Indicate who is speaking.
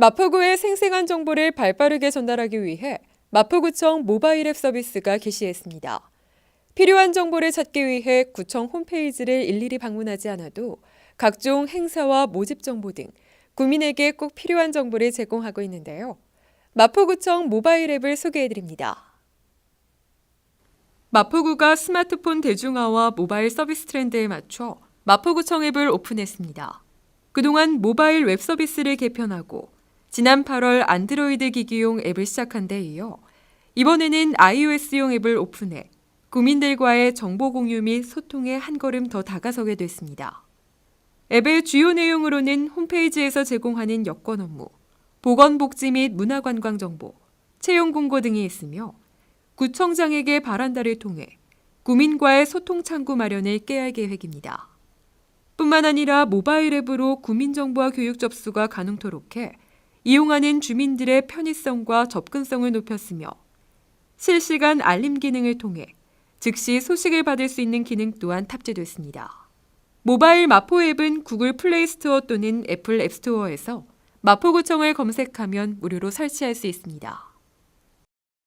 Speaker 1: 마포구의 생생한 정보를 발빠르게 전달하기 위해 마포구청 모바일 앱 서비스가 개시했습니다. 필요한 정보를 찾기 위해 구청 홈페이지를 일일이 방문하지 않아도 각종 행사와 모집 정보 등 구민에게 꼭 필요한 정보를 제공하고 있는데요. 마포구청 모바일 앱을 소개해드립니다. 마포구가 스마트폰 대중화와 모바일 서비스 트렌드에 맞춰 마포구청 앱을 오픈했습니다. 그동안 모바일 웹 서비스를 개편하고 지난 8월 안드로이드 기기용 앱을 시작한 데 이어 이번에는 iOS용 앱을 오픈해 구민들과의 정보 공유 및 소통에 한 걸음 더 다가서게 됐습니다. 앱의 주요 내용으로는 홈페이지에서 제공하는 여권 업무, 보건복지 및 문화관광 정보, 채용 공고 등이 있으며 구청장에게 바란다를 통해 구민과의 소통 창구 마련을 깨알 계획입니다. 뿐만 아니라 모바일 앱으로 구민 정보와 교육 접수가 가능토록 해 이용하는 주민들의 편의성과 접근성을 높였으며 실시간 알림 기능을 통해 즉시 소식을 받을 수 있는 기능 또한 탑재됐습니다. 모바일 마포 앱은 구글 플레이 스토어 또는 애플 앱 스토어에서 마포구청을 검색하면 무료로 설치할 수 있습니다.